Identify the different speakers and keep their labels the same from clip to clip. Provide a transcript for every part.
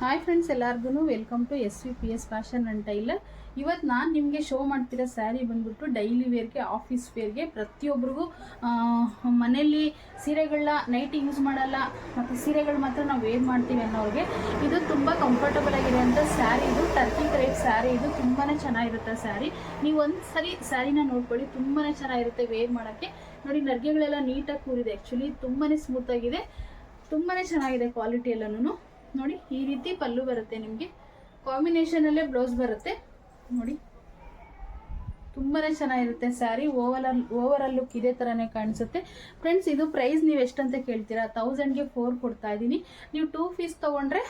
Speaker 1: Hi friends ಎಲ್ಲರಿಗೂ welcome to S V P S fashion and tailor ಇವತ್ತು ನಾನು ನಿಮಗೆ ಶೋ ಮಾಡ್ತಿರೋ ಸ್ಯಾರಿ ಬಂದ್ಬಿಟ್ಟು ಡೈಲಿ ವೇರ್ಗೆ ಆಫೀಸ್ ವೇರ್ಗೆ ಪ್ರತಿಯೊಬ್ಬರಿಗೂ ಮನೆಯಲ್ಲಿ ಸೀರೆಗಳನ್ನ ನೈಟ್ ಯೂಸ್ ಮಾಡಲ್ಲ, ಮತ್ತು ಸೀರೆಗಳು ಮಾತ್ರ ನಾವು ವೇರ್ ಮಾಡ್ತೀವಿ ಅನ್ನೋರಿಗೆ ಇದು ತುಂಬ ಕಂಫರ್ಟಬಲ್ ಆಗಿರುವಂಥ ಸ್ಯಾರಿ ಇದು ಟರ್ಕಿ ಕ್ರೇಪ್ ಸ್ಯಾರಿ ಇದು ತುಂಬಾ ಚೆನ್ನಾಗಿರುತ್ತೆ ಸ್ಯಾರಿ ನೀವು ಒಂದು ಸರಿ ಸ್ಯಾರಿನ ನೋಡ್ಕೊಳ್ಳಿ ತುಂಬಾ ಚೆನ್ನಾಗಿರುತ್ತೆ ವೇರ್ ಮಾಡೋಕ್ಕೆ. ನೋಡಿ, ನರ್ಗೆಗಳೆಲ್ಲ ನೀಟಾಗಿ ಕೂರಿದೆ ಆ್ಯಕ್ಚುಲಿ ತುಂಬಾ ಸ್ಮೂತಾಗಿದೆ ತುಂಬಾ ಚೆನ್ನಾಗಿದೆ ಕ್ವಾಲಿಟಿ ಎಲ್ಲನೂ ನೋಡಿ ಈ ರೀತಿ ಪಲ್ಲು ಬರುತ್ತೆ ನಿಮಗೆ. ಕಾಂಬಿನೇಷನಲ್ಲೇ ಬ್ಲೌಸ್ ಬರುತ್ತೆ. ನೋಡಿ. ತುಂಬಾ ಚೆನ್ನಾಗಿರುತ್ತೆ ಸ್ಯಾರಿ. ಓವರ್ ಓವರಲ್ ಲುಕ್ ಇದೇ ಥರನೇ ಕಾಣಿಸುತ್ತೆ. ಫ್ರೆಂಡ್ಸ್ ಇದು ಪ್ರೈಸ್ ನೀವು ಎಷ್ಟಂತ ಕೇಳ್ತೀರಾ? ತೌಸಂಡ್ಗೆ ಫೋರ್ ಕೊಡ್ತಾ ಇದ್ದೀನಿ. ನೀವು ಟೂ ಪೀಸ್ ತೊಗೊಂಡ್ರೆ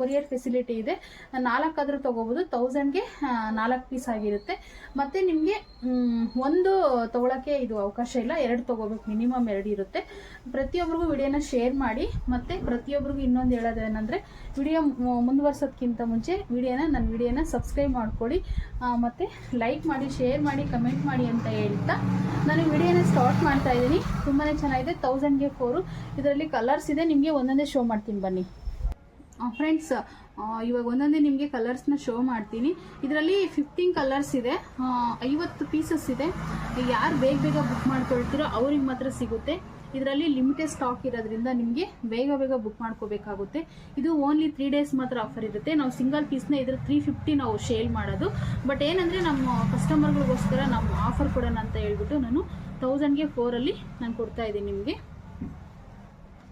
Speaker 1: ಕೊರಿಯರ್ ಫೆಸಿಲಿಟಿ ಇದೆ. ನಾಲ್ಕಾದರೂ ತೊಗೋಬೋದು. ತೌಸಂಡ್ಗೆ ನಾಲ್ಕು ಪೀಸ್ ಆಗಿರುತ್ತೆ. ಮತ್ತು ನಿಮಗೆ ಒಂದು ತೊಗೊಳಕ್ಕೆ ಇದು ಅವಕಾಶ ಇಲ್ಲ. ಎರಡು ತೊಗೋಬೇಕು. ಮಿನಿಮಮ್ ಎರಡು ಇರುತ್ತೆ. ಪ್ರತಿಯೊಬ್ಬರಿಗೂ ವಿಡಿಯೋನ ಶೇರ್ ಮಾಡಿ. ಮತ್ತು ಪ್ರತಿಯೊಬ್ಬರಿಗೂ ಇನ್ನೊಂದು ಹೇಳೋದು ಏನಂದರೆ, ವಿಡಿಯೋ ಮುಂದುವರ್ಸೋದಕ್ಕಿಂತ ಮುಂಚೆ ವಿಡಿಯೋನ ನನ್ನ ವಿಡಿಯೋನ ಸಬ್ಸ್ಕ್ರೈಬ್ ಮಾಡ್ಕೊಳ್ಳಿ. ಮತ್ತು ಲೈಕ್ ಮಾಡಿ ಶೇರ್ ಮಾಡಿ ಕಮೆಂಟ್ ಮಾಡಿ ಅಂತ ಹೇಳ್ತಾ ನಾನು ವಿಡಿಯೋನ ಸ್ಟಾರ್ಟ್ ಮಾಡ್ತಾ ಇದ್ದೀನಿ. ತುಂಬಾ ಚೆನ್ನಾಗಿದೆ. ತೌಸಂಡ್ಗೆ ಫೋರು ಇದರಲ್ಲಿ ಕಲರ್ಸ್ ಇದೆ. ನಿಮಗೆ ಒಂದೊಂದೇ ಶೋ ಮಾಡ್ತೀನಿ ಬನ್ನಿ. ಫ್ರೆಂಡ್ಸ್ ಇವಾಗ ಒಂದೊಂದೇ ನಿಮಗೆ ಕಲರ್ಸ್ನ ಶೋ ಮಾಡ್ತೀನಿ. ಇದರಲ್ಲಿ ಫಿಫ್ಟೀನ್ ಕಲರ್ಸ್ ಇದೆ. ಐವತ್ತು ಪೀಸಸ್ ಇದೆ. ಯಾರು ಬೇಗ ಬೇಗ ಬುಕ್ ಮಾಡ್ಕೊಳ್ತೀರೋ ಅವ್ರಿಗೆ ಮಾತ್ರ ಸಿಗುತ್ತೆ. ಇದರಲ್ಲಿ ಲಿಮಿಟೆಡ್ ಸ್ಟಾಕ್ ಇರೋದ್ರಿಂದ ನಿಮಗೆ ಬೇಗ ಬೇಗ ಬುಕ್ ಮಾಡ್ಕೋಬೇಕಾಗುತ್ತೆ. ಇದು ಓನ್ಲಿ ತ್ರೀ ಡೇಸ್ ಮಾತ್ರ ಆಫರ್ ಇರುತ್ತೆ. ನಾವು ಸಿಂಗಲ್ ಪೀಸ್ನ ಇದ್ರ ತ್ರೀ ಫಿಫ್ಟಿ ನಾವು ಶೇಲ್ ಮಾಡೋದು. ಬಟ್ ಏನಂದರೆ ನಮ್ಮ ಕಸ್ಟಮರ್ಗಳಿಗೋಸ್ಕರ ನಾವು ಆಫರ್ ಕೊಡೋಣ ಅಂತ ಹೇಳ್ಬಿಟ್ಟು ನಾನು ತೌಸಂಡ್ಗೆ ಫೋರಲ್ಲಿ ನಾನು ಕೊಡ್ತಾ ಇದ್ದೀನಿ ನಿಮಗೆ.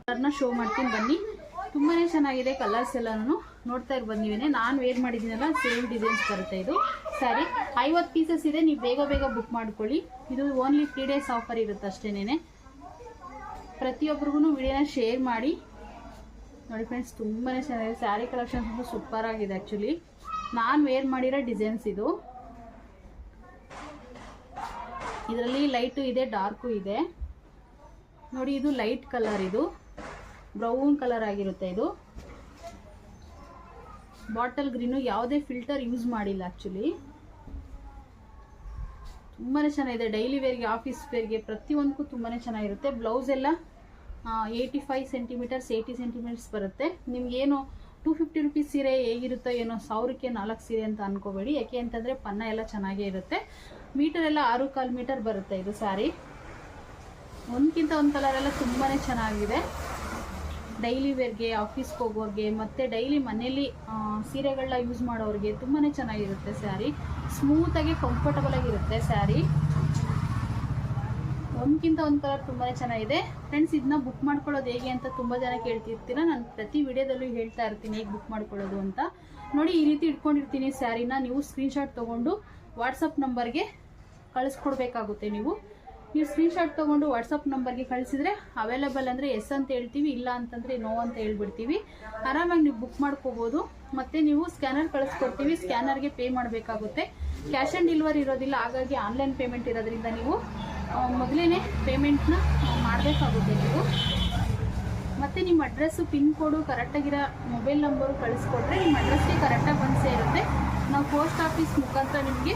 Speaker 1: ಕಲರ್ನ ಶೋ ಮಾಡ್ತೀನಿ. ಬನ್ನಿ. ತುಂಬಾ ಚೆನ್ನಾಗಿದೆ ಕಲರ್ಸ್ ಎಲ್ಲನೂ. ನೋಡ್ತಾ ಇರ್ಬೋದು ನೀವೇನೆ ನಾನು ವೇರ್ ಮಾಡಿದ್ದೀನಲ್ಲ ಸೇಮ್ ಡಿಸೈನ್ಸ್ ಬರುತ್ತೆ ಇದು. ಸರಿ, ಐವತ್ತು ಪೀಸಸ್ ಇದೆ, ನೀವು ಬೇಗ ಬೇಗ ಬುಕ್ ಮಾಡ್ಕೊಳ್ಳಿ. ಇದು ಓನ್ಲಿ ತ್ರೀ ಡೇಸ್ ಆಫರ್ ಇರುತ್ತೆ ಅಷ್ಟೇನೆ ಪ್ರತಿಯೊಬ್ಬರಿಗೂ ವಿಡಿಯೋನ ಶೇರ್ ಮಾಡಿ. ನೋಡಿ ಫ್ರೆಂಡ್ಸ್ ತುಂಬಾ ಚೆನ್ನಾಗಿದೆ. ಸ್ಯಾರಿ ಕಲೆಕ್ಷನ್ಸ್ ತುಂಬ ಸೂಪರ್ ಆಗಿದೆ ಆ್ಯಕ್ಚುಲಿ ನಾನು ವೇರ್ ಮಾಡಿರೋ ಡಿಸೈನ್ಸ್ ಇದು. ಇದರಲ್ಲಿ ಲೈಟು ಇದೆ ಡಾರ್ಕು ಇದೆ. ನೋಡಿ, ಇದು ಲೈಟ್ ಕಲರ್ ಇದು. ಬ್ರೌನ್ ಕಲರ್ ಆಗಿರುತ್ತೆ ಇದು. ಬಾಟಲ್ ಗ್ರೀನು ಯಾವುದೇ ಫಿಲ್ಟರ್ ಯೂಸ್ ಮಾಡಿಲ್ಲ ಆ್ಯಕ್ಚುಲಿ ತುಂಬಾ ಚೆನ್ನಾಗಿದೆ. ಡೈಲಿ ವೇರ್ಗೆ, ಆಫೀಸ್ ವೇರ್ಗೆ ಪ್ರತಿಯೊಂದಕ್ಕೂ ತುಂಬಾ ಚೆನ್ನಾಗಿರುತ್ತೆ. ಬ್ಲೌಸ್ ಎಲ್ಲ eighty five centimetres eighty centimetres ಬರುತ್ತೆ. ನಿಮ್ಗೇನು ಟೂ ಫಿಫ್ಟಿ ರುಪೀಸ್ ಸೀರೆ ಹೇಗಿರುತ್ತೋ ಏನೋ ಸಾವಿರಕ್ಕೆ ನಾಲ್ಕು ಸೀರೆ ಅಂತ ಅನ್ಕೋಬೇಡಿ. ಯಾಕೆ ಅಂತಂದರೆ ಪನ್ನ ಎಲ್ಲ ಚೆನ್ನಾಗೇ ಇರುತ್ತೆ. ಮೀಟರ್ ಎಲ್ಲ ಆರು ಕಾಲು ಮೀಟರ್ ಬರುತ್ತೆ ಇದು ಸ್ಯಾರಿ. ಒಂದ್ಕಿಂತ ಒಂದು ಕಲರ್ ತುಂಬಾ ಚೆನ್ನಾಗಿದೆ. ಡೈಲಿ ವೇರ್ಗೆ ಆಫೀಸ್ಗೆ ಹೋಗೋರಿಗೆ, ಮತ್ತು ಡೈಲಿ ಮನೇಲಿ ಸೀರೆಗಳನ್ನ ಯೂಸ್ ಮಾಡೋರಿಗೆ ತುಂಬಾ ಚೆನ್ನಾಗಿರುತ್ತೆ ಸ್ಯಾರಿ ಸ್ಮೂತಾಗಿ ಕಂಫರ್ಟಬಲ್ ಆಗಿರುತ್ತೆ ಸ್ಯಾರಿ ಒಂದ್ಕಿಂತ ಒಂದು ಕಲರ್ ತುಂಬಾ ಚೆನ್ನಾಗಿದೆ. ಫ್ರೆಂಡ್ಸ್ ಇದನ್ನ ಬುಕ್ ಮಾಡ್ಕೊಳ್ಳೋದು ಹೇಗೆ ಅಂತ ತುಂಬ ಜನ ಕೇಳ್ತಿರ್ತೀರ? ನಾನು ಪ್ರತಿ ವಿಡಿಯೋದಲ್ಲೂ ಹೇಳ್ತಾ ಇರ್ತೀನಿ ಹೇಗೆ ಬುಕ್ ಮಾಡ್ಕೊಳ್ಳೋದು ಅಂತ. ನೋಡಿ, ಈ ರೀತಿ ಇಟ್ಕೊಂಡಿರ್ತೀನಿ ಸ್ಯಾರಿನ ನೀವು ಸ್ಕ್ರೀನ್ಶಾಟ್ ತೊಗೊಂಡು ವಾಟ್ಸಪ್ ನಂಬರ್ಗೆ ಕಳಿಸ್ಕೊಡ್ಬೇಕಾಗುತ್ತೆ ನೀವು. ನೀವು ಸ್ಕ್ರೀನ್ಶಾಟ್ ತೊಗೊಂಡು ವಾಟ್ಸಪ್ ನಂಬರ್ಗೆ ಕಳಿಸಿದ್ರೆ ಅವೈಲೇಬಲ್ ಅಂದರೆ ಎಸ್ ಅಂತ ಹೇಳ್ತೀವಿ, ಇಲ್ಲ ಅಂತಂದರೆ ನೋ ಅಂತ ಹೇಳ್ಬಿಡ್ತೀವಿ. ಆರಾಮಾಗಿ ನೀವು ಬುಕ್ ಮಾಡ್ಕೋಬೋದು. ಮತ್ತು ನೀವು ಸ್ಕ್ಯಾನರ್ ಕಳಿಸ್ಕೊಡ್ತೀವಿ ಸ್ಕ್ಯಾನರ್ಗೆ ಪೇ ಮಾಡಬೇಕಾಗುತ್ತೆ. ಕ್ಯಾಶ್ ಆನ್ ಡೆಲಿವರಿ ಇರೋದಿಲ್ಲ, ಹಾಗಾಗಿ ಆನ್ಲೈನ್ ಪೇಮೆಂಟ್ ಇರೋದ್ರಿಂದ ನೀವು ಮೊದಲೇ ಪೇಮೆಂಟ್ನ ಮಾಡಬೇಕಾಗುತ್ತೆ ನೀವು. ಮತ್ತು ನಿಮ್ಮ ಅಡ್ರೆಸ್ಸು ಪಿನ್ ಕೋಡು ಕರೆಕ್ಟಾಗಿರೋ ಮೊಬೈಲ್ ನಂಬರು ಕಳಿಸ್ಕೊಟ್ರೆ ನಿಮ್ಮ ಅಡ್ರೆಸ್ಗೆ ಕರೆಕ್ಟಾಗಿ ಬಂದು ಸೇರುತ್ತೆ. ನಾವು ಪೋಸ್ಟ್ ಆಫೀಸ್ ಮುಖಾಂತರ ನಿಮಗೆ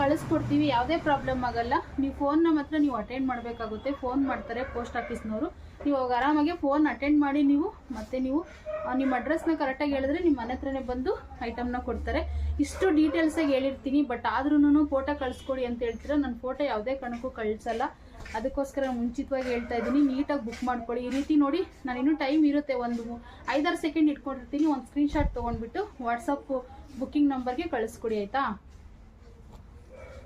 Speaker 1: ಕಳಿಸ್ಕೊಡ್ತೀವಿ, ಯಾವುದೇ ಪ್ರಾಬ್ಲಮ್ ಆಗಲ್ಲ. ನೀವು ಫೋನ್ನ ಮಾತ್ರ ನೀವು ಅಟೆಂಡ್ ಮಾಡಬೇಕಾಗುತ್ತೆ. ಫೋನ್ ಮಾಡ್ತಾರೆ ಪೋಸ್ಟ್ ಆಫೀಸ್ನವರು ನೀವು ಅವಾಗ ಆರಾಮಾಗಿ ಫೋನ್ ಅಟೆಂಡ್ ಮಾಡಿ ನೀವು, ಮತ್ತೆ ನೀವು ನಿಮ್ಮ ಅಡ್ರೆಸ್ನ ಕರೆಕ್ಟಾಗಿ ಹೇಳಿದ್ರೆ ನಿಮ್ಮ ಮನೆ ಹತ್ರನೇ ಬಂದು ಐಟಮ್ನ ಕೊಡ್ತಾರೆ. ಇಷ್ಟು ಡೀಟೇಲ್ಸಾಗಿ ಹೇಳಿರ್ತೀನಿ ಬಟ್ ಆದ್ರೂ ಫೋಟೋ ಕಳಿಸ್ಕೊಡಿ ಅಂತ ಹೇಳ್ತೀರ? ನನ್ನ ಫೋಟೋ ಯಾವುದೇ ಕಾರಣಕ್ಕೂ ಕಳಿಸಲ್ಲ. ಅದಕ್ಕೋಸ್ಕರ ಮುಂಚಿತವಾಗಿ ಹೇಳ್ತಾ ಇದ್ದೀನಿ, ನೀಟಾಗಿ ಬುಕ್ ಮಾಡ್ಕೊಳ್ಳಿ. ಈ ರೀತಿ ನೋಡಿ ನಾನು ಇನ್ನೂ ಟೈಮ್ ಇರುತ್ತೆ ಒಂದು ಐದಾರು ಸೆಕೆಂಡ್ ಇಟ್ಕೊಂಡಿರ್ತೀನಿ, ಒಂದು ಸ್ಕ್ರೀನ್ಶಾಟ್ ತೊಗೊಂಡ್ಬಿಟ್ಟು ವಾಟ್ಸಪ್ ಬುಕ್ಕಿಂಗ್ ನಂಬರ್ಗೆ ಕಳಿಸ್ಕೊಡಿ, ಆಯಿತಾ?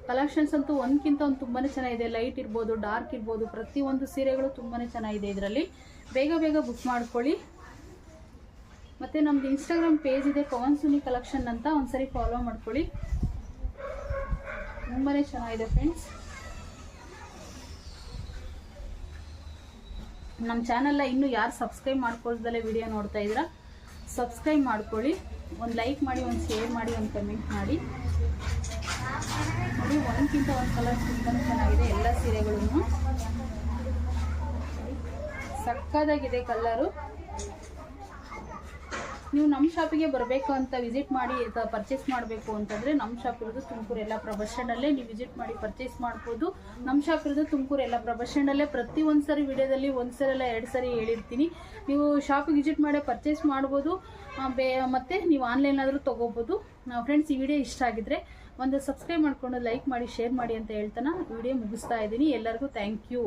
Speaker 1: ಕಲೆಕ್ಷನ್ಸ್ ಅಂತೂ ಒಂದ್ಕಿಂತ ಒಂದು ತುಂಬಾ ಚೆನ್ನಾಗಿದೆ. ಲೈಟ್ ಇರ್ಬೋದು, ಡಾರ್ಕ್ ಇರ್ಬೋದು, ಪ್ರತಿಯೊಂದು ಸೀರೆಗಳು ತುಂಬಾ ಚೆನ್ನಾಗಿದೆ ಇದರಲ್ಲಿ. ಬೇಗ ಬೇಗ ಬುಕ್ ಮಾಡ್ಕೊಳ್ಳಿ. ಮತ್ತು ನಮ್ದು ಇನ್ಸ್ಟಾಗ್ರಾಮ್ ಪೇಜ್ ಇದೆ, ಪವನ್ ಸುನಿ ಕಲೆಕ್ಷನ್ ಅಂತ. ಒಂದ್ಸರಿ ಫಾಲೋ ಮಾಡ್ಕೊಳ್ಳಿ. ತುಂಬಾ ಚೆನ್ನಾಗಿದೆ ಫ್ರೆಂಡ್ಸ್ ನಮ್ಮ ಚಾನಲ್ನ ಇನ್ನೂ ಯಾರು ಸಬ್ಸ್ಕ್ರೈಬ್ ಮಾಡ್ಕೊಳ್ದಲ್ಲೇ ವಿಡಿಯೋ ನೋಡ್ತಾ ಇದ್ದೀರಾ ಸಬ್ಸ್ಕ್ರೈಬ್ ಮಾಡ್ಕೊಳ್ಳಿ. ಒಂದು ಲೈಕ್ ಮಾಡಿ, ಒಂದು ಶೇರ್ ಮಾಡಿ, ಒಂದು ಕಮೆಂಟ್ ಮಾಡಿ. ನೋಡಿ ಒಂದ್ಕಿಂತ ಒಂದು ಕಲರ್ ತುಂಬಾ ಚೆನ್ನಾಗಿದೆ ಎಲ್ಲ ಸೀರೆಗಳನ್ನು. ಸಕ್ಕದಾಗಿದೆ ಕಲ್ಲರು ನೀವು ನಮ್ಮ ಶಾಪಿಗೆ ಬರಬೇಕು ಅಂತ ವಿಸಿಟ್ ಮಾಡಿ ಪರ್ಚೇಸ್ ಮಾಡಬೇಕು ಅಂತಂದರೆ ನಮ್ಮ ಶಾಪ್ ಇರೋದು ತುಮಕೂರು. ಎಲ್ಲ ಬಸ್ ಸ್ಟ್ಯಾಂಡಲ್ಲೇ ನೀವು ವಿಸಿಟ್ ಮಾಡಿ ಪರ್ಚೇಸ್ ಮಾಡ್ಬೋದು. ನಮ್ಮ ಶಾಪ್ ಇರೋದು ತುಮಕೂರು. ಎಲ್ಲ ಬಸ್ ಸ್ಟ್ಯಾಂಡಲ್ಲೇ ಪ್ರತಿ ಒಂದು ಸರಿ ವಿಡಿಯೋದಲ್ಲಿ ಒಂದು ಸರಿ ಅಲ್ಲ ಎರಡು ಸರಿ ಹೇಳಿರ್ತೀನಿ. ನೀವು ಶಾಪಿಗೆ ವಿಸಿಟ್ ಮಾಡಿ ಪರ್ಚೇಸ್ ಮಾಡ್ಬೋದು. ಬೇ, ಮತ್ತು ನೀವು ಆನ್ಲೈನಾದರೂ ತೊಗೋಬೋದು. ಫ್ರೆಂಡ್ಸ್ ಈ ವಿಡಿಯೋ ಇಷ್ಟ ಆಗಿದ್ರೆ ಒಂದು ಸಬ್ಸ್ಕ್ರೈಬ್ ಮಾಡ್ಕೊಂಡು ಲೈಕ್ ಮಾಡಿ ಶೇರ್ ಮಾಡಿ ಅಂತ ಹೇಳ್ತಾನೆ. ವಿಡಿಯೋ ಮುಗಿಸ್ತಾ ಇದ್ದೀನಿ. ಎಲ್ಲರಿಗೂ ಥ್ಯಾಂಕ್ ಯು